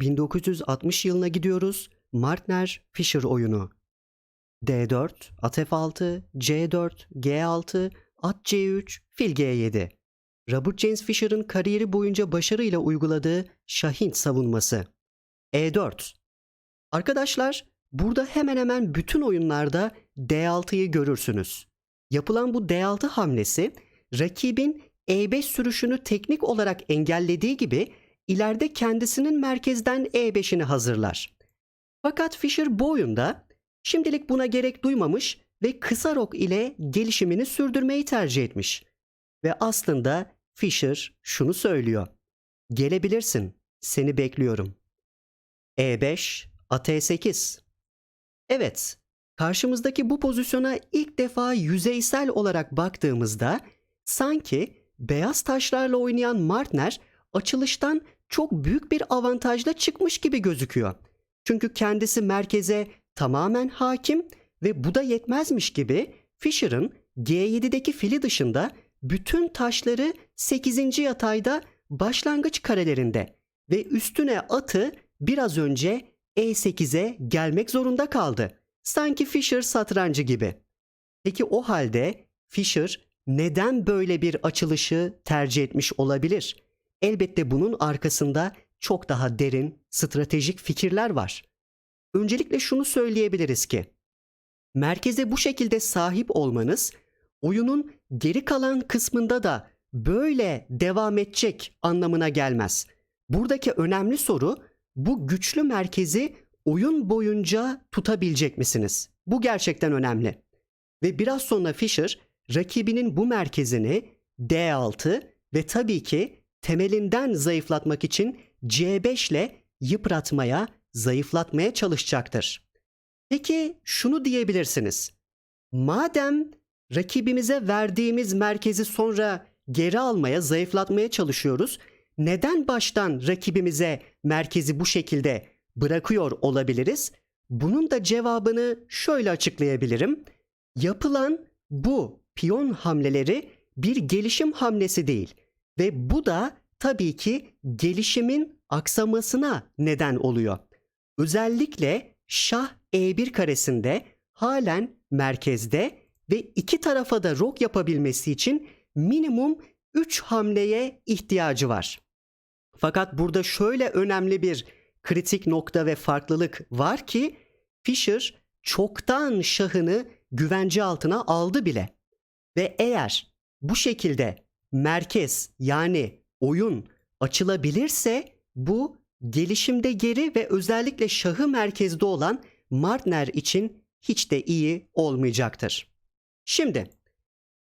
1960 yılına gidiyoruz. Martner Fischer oyunu. D4, at F6, C4, G6, at C3, fil G7. Robert James Fischer'ın kariyeri boyunca başarıyla uyguladığı Şahin savunması. E4. Arkadaşlar, burada hemen hemen bütün oyunlarda D6'yı görürsünüz. Yapılan bu D6 hamlesi rakibin E5 sürüşünü teknik olarak engellediği gibi ileride kendisinin merkezden E5'ini hazırlar. Fakat Fischer bu oyunda şimdilik buna gerek duymamış ve kısa rok ile gelişimini sürdürmeyi tercih etmiş. Ve aslında Fischer şunu söylüyor. Gelebilirsin, seni bekliyorum. E5, at E8. Evet, karşımızdaki bu pozisyona ilk defa yüzeysel olarak baktığımızda sanki beyaz taşlarla oynayan Martner açılıştan çok büyük bir avantajla çıkmış gibi gözüküyor. Çünkü kendisi merkeze tamamen hakim ve bu da yetmezmiş gibi Fischer'ın G7'deki fili dışında bütün taşları 8. yatayda başlangıç karelerinde ve üstüne atı biraz önce E8'e gelmek zorunda kaldı. Sanki Fischer satrancı gibi. Peki o halde Fischer neden böyle bir açılışı tercih etmiş olabilir? Elbette bunun arkasında çok daha derin, stratejik fikirler var. Öncelikle şunu söyleyebiliriz ki, merkeze bu şekilde sahip olmanız oyunun geri kalan kısmında da böyle devam edecek anlamına gelmez. Buradaki önemli soru bu güçlü merkezi oyun boyunca tutabilecek misiniz? Bu gerçekten önemli. Ve biraz sonra Fischer rakibinin bu merkezini D6 ve tabii ki temelinden zayıflatmak için C5 ile yıpratmaya, zayıflatmaya çalışacaktır. Peki şunu diyebilirsiniz. Madem rakibimize verdiğimiz merkezi sonra geri almaya, zayıflatmaya çalışıyoruz, neden baştan rakibimize merkezi bu şekilde bırakıyor olabiliriz? Bunun da cevabını şöyle açıklayabilirim. Yapılan bu piyon hamleleri bir gelişim hamlesi değil ve bu da tabii ki gelişimin aksamasına neden oluyor. Özellikle şah E1 karesinde halen merkezde ve iki tarafa da rok yapabilmesi için minimum 3 hamleye ihtiyacı var. Fakat burada şöyle önemli bir kritik nokta ve farklılık var ki Fischer çoktan şahını güvence altına aldı bile. Ve eğer bu şekilde merkez yani oyun açılabilirse bu gelişimde geri ve özellikle şahı merkezde olan Martner için hiç de iyi olmayacaktır. Şimdi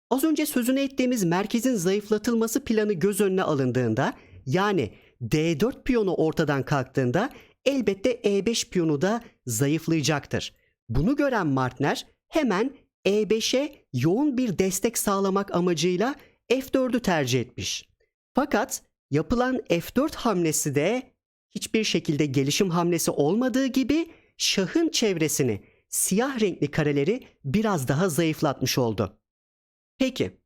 az önce sözünü ettiğimiz merkezin zayıflatılması planı göz önüne alındığında yani D4 piyonu ortadan kalktığında elbette E5 piyonu da zayıflayacaktır. Bunu gören Martner hemen E5'e yoğun bir destek sağlamak amacıyla F4'ü tercih etmiş. Fakat yapılan F4 hamlesi de hiçbir şekilde gelişim hamlesi olmadığı gibi şahın çevresini, siyah renkli kareleri biraz daha zayıflatmış oldu. Peki,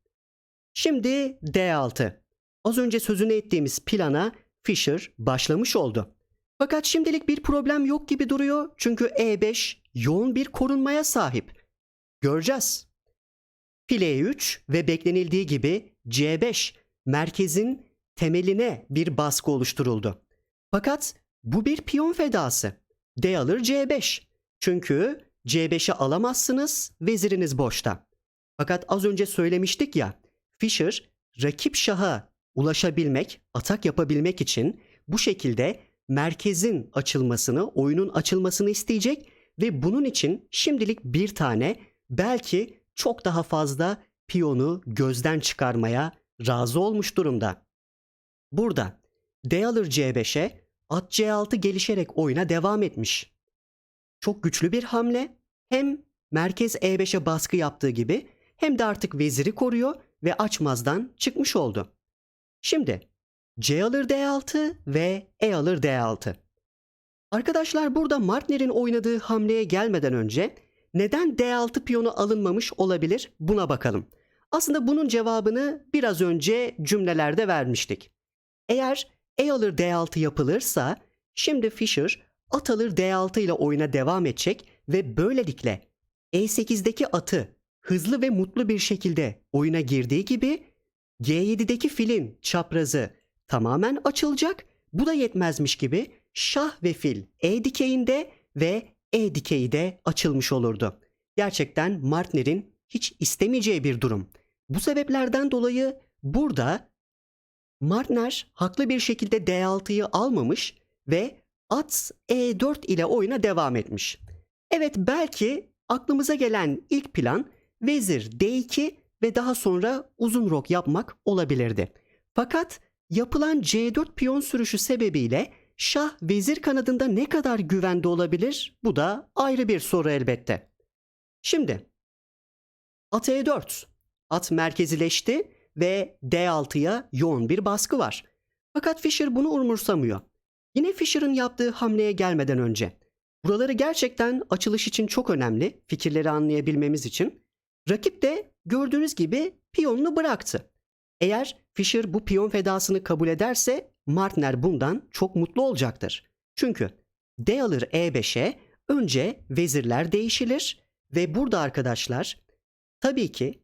şimdi D6. Az önce sözünü ettiğimiz plana Fischer başlamış oldu. Fakat şimdilik bir problem yok gibi duruyor çünkü E5 yoğun bir korunmaya sahip. Göreceğiz. File 3 ve beklenildiği gibi C5 merkezin temeline bir baskı oluşturuldu. Fakat bu bir piyon fedası. D alır C5. Çünkü C5'i alamazsınız, veziriniz boşta. Fakat az önce söylemiştik ya, Fischer rakip şaha ulaşabilmek, atak yapabilmek için bu şekilde merkezin açılmasını, oyunun açılmasını isteyecek ve bunun için şimdilik bir tane belki çok daha fazla piyonu gözden çıkarmaya razı olmuş durumda. Burada D alır C5'e at C6 gelişerek oyuna devam etmiş. Çok güçlü bir hamle. Hem merkez E5'e baskı yaptığı gibi hem de artık veziri koruyor ve açmazdan çıkmış oldu. Şimdi C alır D6 ve E alır D6. Arkadaşlar burada Martner'in oynadığı hamleye gelmeden önce neden D6 piyonu alınmamış olabilir buna bakalım. Aslında bunun cevabını biraz önce cümlelerde vermiştik. Eğer E alır D6 yapılırsa Şimdi Fischer at alır D6 ile oyuna devam edecek ve böylelikle E8'deki atı hızlı ve mutlu bir şekilde oyuna girdiği gibi G7'deki filin çaprazı tamamen açılacak. Bu da yetmezmiş gibi şah ve fil E dikeyinde ve E dikeyi de açılmış olurdu. Gerçekten Martner'in hiç istemeyeceği bir durum. Bu sebeplerden dolayı burada Martner haklı bir şekilde D6'yı almamış ve at E4 ile oyuna devam etmiş. Evet belki aklımıza gelen ilk plan vezir D2 ve daha sonra uzun rok yapmak olabilirdi. Fakat yapılan C4 piyon sürüşü sebebiyle şah vezir kanadında ne kadar güvende olabilir? Bu da ayrı bir soru elbette. Şimdi at E4. At merkezileşti ve D6'ya yoğun bir baskı var. Fakat Fischer bunu umursamıyor. Yine Fischer'ın yaptığı hamleye gelmeden önce. Buraları gerçekten açılış için çok önemli fikirleri anlayabilmemiz için. Rakip de gördüğünüz gibi piyonunu bıraktı. Eğer Fischer bu piyon fedasını kabul ederse Martner bundan çok mutlu olacaktır. Çünkü D alır E5'e önce vezirler değişilir ve burada arkadaşlar tabii ki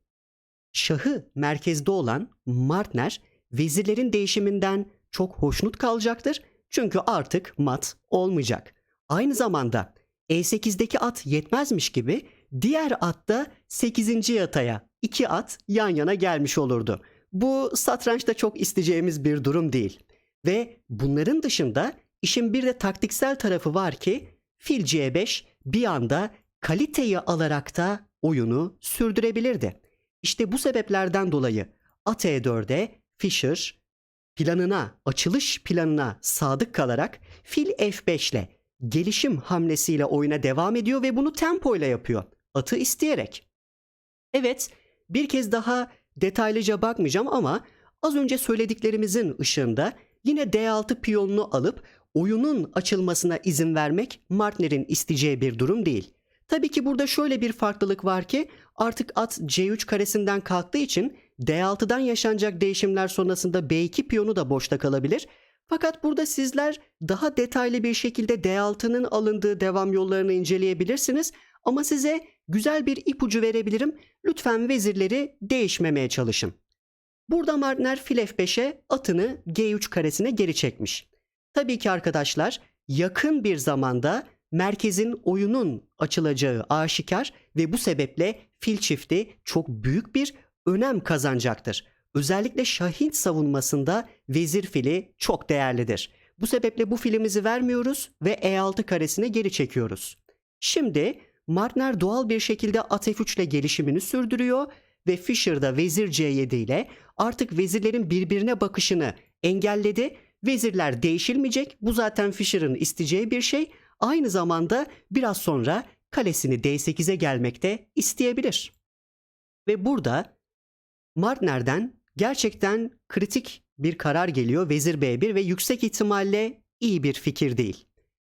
şahı merkezde olan Martner vezirlerin değişiminden çok hoşnut kalacaktır. Çünkü artık mat olmayacak. Aynı zamanda E8'deki at yetmezmiş gibi diğer at da 8. yataya iki at yan yana gelmiş olurdu. Bu satrançta çok isteyeceğimiz bir durum değil. Ve bunların dışında işin bir de taktiksel tarafı var ki fil C5 bir anda kaliteyi alarak da oyunu sürdürebilirdi. İşte bu sebeplerden dolayı at E4'e Fischer planına, açılış planına sadık kalarak fil F5 ile gelişim hamlesiyle oyuna devam ediyor ve bunu tempo ile yapıyor. Atı isteyerek. Evet, bir kez daha detaylıca bakmayacağım ama az önce söylediklerimizin ışığında yine D6 piyonunu alıp oyunun açılmasına izin vermek Martner'in isteyeceği bir durum değil. Tabii ki burada şöyle bir farklılık var ki artık at C3 karesinden kalktığı için D6'dan yaşanacak değişimler sonrasında B2 piyonu da boşta kalabilir. Fakat burada sizler daha detaylı bir şekilde D6'nın alındığı devam yollarını inceleyebilirsiniz. Ama size güzel bir ipucu verebilirim. Lütfen vezirleri değişmemeye çalışın. Burada Martner fil F5'e atını G3 karesine geri çekmiş. Tabii ki arkadaşlar yakın bir zamanda merkezin oyunun açılacağı aşikar ve bu sebeple fil çifti çok büyük bir önem kazanacaktır. Özellikle Şahin savunmasında vezir fili çok değerlidir. Bu sebeple bu filimizi vermiyoruz ve E6 karesine geri çekiyoruz. Şimdi Martner doğal bir şekilde at F3 ile gelişimini sürdürüyor ve Fischer da vezir C7 ile artık vezirlerin birbirine bakışını engelledi. Vezirler değişilmeyecek. Bu zaten Fischer'ın isteyeceği bir şey. Aynı zamanda biraz sonra kalesini D8'e gelmekte isteyebilir. Ve burada Martner'den gerçekten kritik bir karar geliyor vezir B1 ve yüksek ihtimalle iyi bir fikir değil.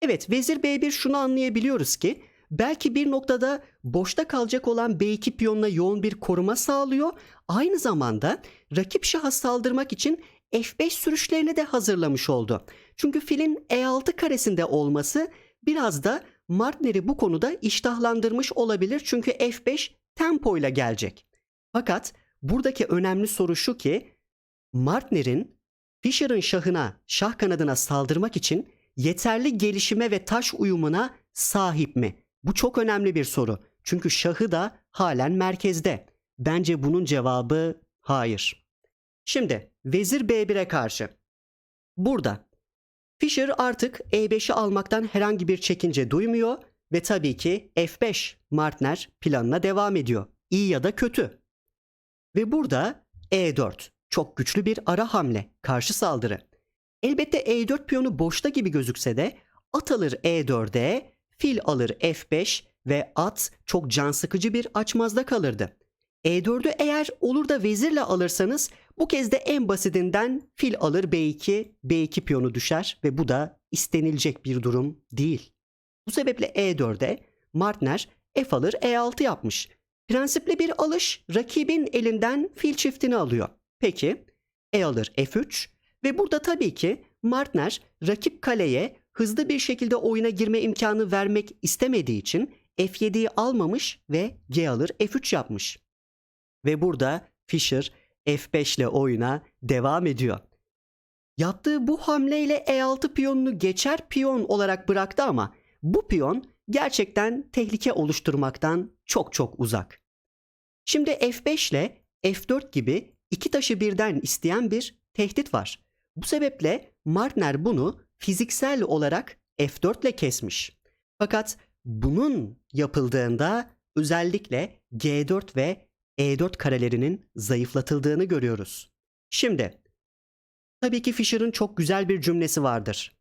Evet vezir B1 şunu anlayabiliyoruz ki belki bir noktada boşta kalacak olan B2 piyonuna yoğun bir koruma sağlıyor. Aynı zamanda rakip şaha saldırmak için F5 sürüşlerini de hazırlamış oldu. Çünkü filin E6 karesinde olması biraz da Martner'i bu konuda iştahlandırmış olabilir. Çünkü F5 tempo ile gelecek. Fakat buradaki önemli soru şu ki Martner'in Fischer'ın şahına, şah kanadına saldırmak için yeterli gelişime ve taş uyumuna sahip mi? Bu çok önemli bir soru. Çünkü şahı da halen merkezde. Bence bunun cevabı hayır. Şimdi vezir B1'e karşı. Burada Fischer artık E5'i almaktan herhangi bir çekince duymuyor ve tabii ki F5 Martner planına devam ediyor. İyi ya da kötü. Ve burada E4 çok güçlü bir ara hamle, karşı saldırı. Elbette E4 piyonu boşta gibi gözükse de at alır E4'e, fil alır F5 ve at çok can sıkıcı bir açmazda kalırdı. E4'ü eğer olur da vezirle alırsanız bu kez de en basitinden fil alır B2, B2 piyonu düşer ve bu da istenilecek bir durum değil. Bu sebeple E4'e Martner F alır E6 yapmış. Prensipli bir alış rakibin elinden fil çiftini alıyor. Peki E alır F3 ve burada tabii ki Martner rakip kaleye hızlı bir şekilde oyuna girme imkanı vermek istemediği için F7'yi almamış ve G alır F3 yapmış. Ve burada Fischer F5 ile oyuna devam ediyor. Yaptığı bu hamleyle E6 piyonunu geçer piyon olarak bıraktı ama bu piyon gerçekten tehlike oluşturmaktan çok çok uzak. Şimdi F5 ile F4 gibi iki taşı birden isteyen bir tehdit var. Bu sebeple Martner bunu fiziksel olarak F4 ile kesmiş. Fakat bunun yapıldığında özellikle G4 ve E4 karelerinin zayıflatıldığını görüyoruz. Şimdi tabii ki Fischer'ın çok güzel bir cümlesi vardır.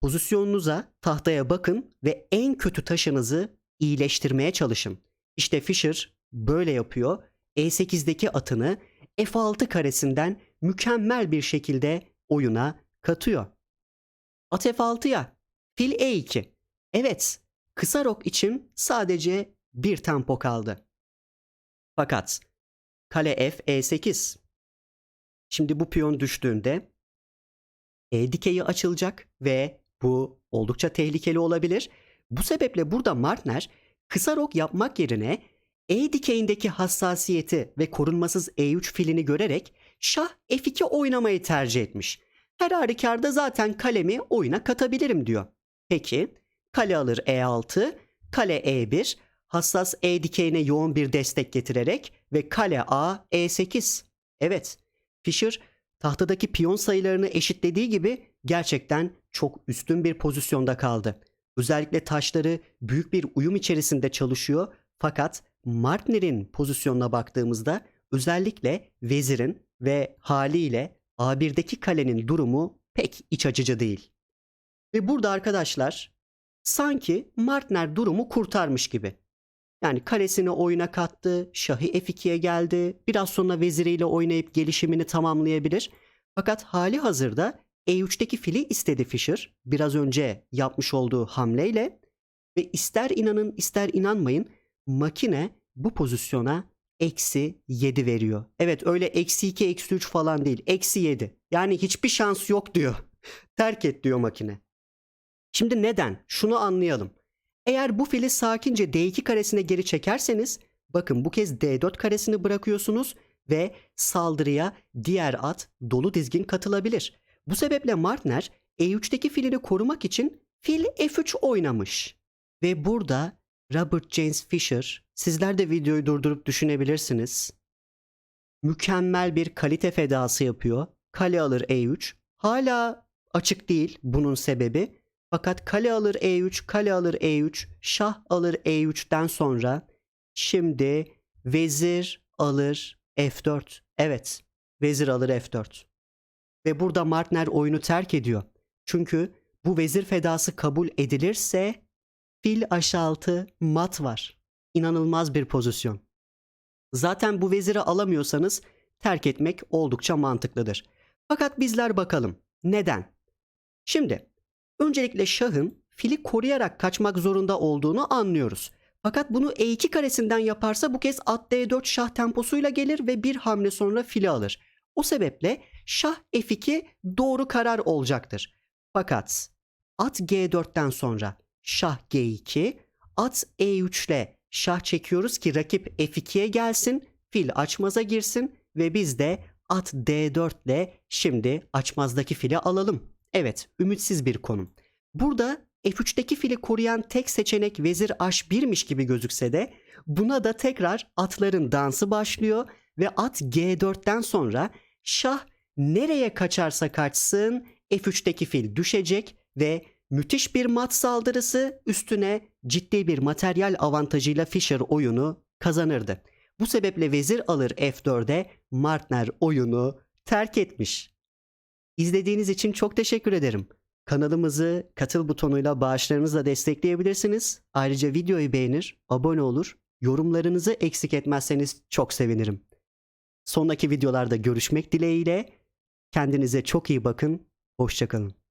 Pozisyonunuza, tahtaya bakın ve en kötü taşınızı iyileştirmeye çalışın. İşte Fischer böyle yapıyor. E8'deki atını F6 karesinden mükemmel bir şekilde oyuna katıyor. At F6'ya, fil E2. Evet, kısa rok için sadece bir tempo kaldı. Fakat kale F E8. Şimdi bu piyon düştüğünde E dikeyi açılacak ve bu oldukça tehlikeli olabilir. Bu sebeple burada Martner kısa rok yapmak yerine E dikeyindeki hassasiyeti ve korunmasız E3 filini görerek şah F2 oynamayı tercih etmiş. Her halükarda zaten kalemi oyuna katabilirim diyor. Peki kale alır E6, kale E1, hassas E dikeyine yoğun bir destek getirerek ve kale A E8. Evet, Fischer tahtadaki piyon sayılarını eşitlediği gibi gerçekten çok üstün bir pozisyonda kaldı. Özellikle taşları büyük bir uyum içerisinde çalışıyor fakat Martner'in pozisyonuna baktığımızda özellikle vezirin ve haliyle A1'deki kalenin durumu pek iç açıcı değil. Ve burada arkadaşlar sanki Martner durumu kurtarmış gibi. Yani kalesini oyuna kattı, şahı F2'ye geldi, biraz sonra veziriyle oynayıp gelişimini tamamlayabilir. Fakat hali hazırda E3'teki fili istedi Fischer biraz önce yapmış olduğu hamleyle ve ister inanın ister inanmayın makine bu pozisyona eksi 7 veriyor. Evet öyle eksi 2 eksi 3 falan değil eksi 7 yani hiçbir şans yok diyor. Terk et diyor makine. Şimdi neden? Şunu anlayalım. Eğer bu fili sakince D2 karesine geri çekerseniz bakın bu kez D4 karesini bırakıyorsunuz ve saldırıya diğer at dolu dizgin katılabilir. Bu sebeple Martner E3'teki filini korumak için fil F3 oynamış. Ve burada Robert James Fisher, sizler de videoyu durdurup düşünebilirsiniz. Mükemmel bir kalite fedası yapıyor. Kale alır E3. Hala açık değil bunun sebebi. Fakat kale alır E3, kale alır E3, şah alır E3'ten sonra şimdi vezir alır F4. Evet, vezir alır F4. Ve burada Martner oyunu terk ediyor. Çünkü bu vezir fedası kabul edilirse fil H6 mat var. İnanılmaz bir pozisyon. Zaten bu veziri alamıyorsanız terk etmek oldukça mantıklıdır. Fakat bizler bakalım. Neden? Şimdi öncelikle şahın fili koruyarak kaçmak zorunda olduğunu anlıyoruz. Fakat bunu E2 karesinden yaparsa bu kez at D4 şah temposuyla gelir ve bir hamle sonra fili alır. O sebeple şah F2 doğru karar olacaktır. Fakat at G4'ten sonra şah G2, at E3 ile şah çekiyoruz ki rakip F2'ye gelsin, fil açmaza girsin ve biz de at D4 ile şimdi açmazdaki fili alalım. Evet, ümitsiz bir konum. Burada F3'teki fili koruyan tek seçenek vezir H1'miş gibi gözükse de buna da tekrar atların dansı başlıyor ve at G4'ten sonra şah nereye kaçarsa kaçsın F3'teki fil düşecek ve müthiş bir mat saldırısı üstüne ciddi bir materyal avantajıyla Fischer oyunu kazanırdı. Bu sebeple vezir alır F4'e Martner oyunu terk etmiş. İzlediğiniz için çok teşekkür ederim. Kanalımızı katıl butonuyla bağışlarınızla destekleyebilirsiniz. Ayrıca videoyu beğenir, abone olur, yorumlarınızı eksik etmezseniz çok sevinirim. Sonraki videolarda görüşmek dileğiyle. Kendinize çok iyi bakın. Hoşçakalın.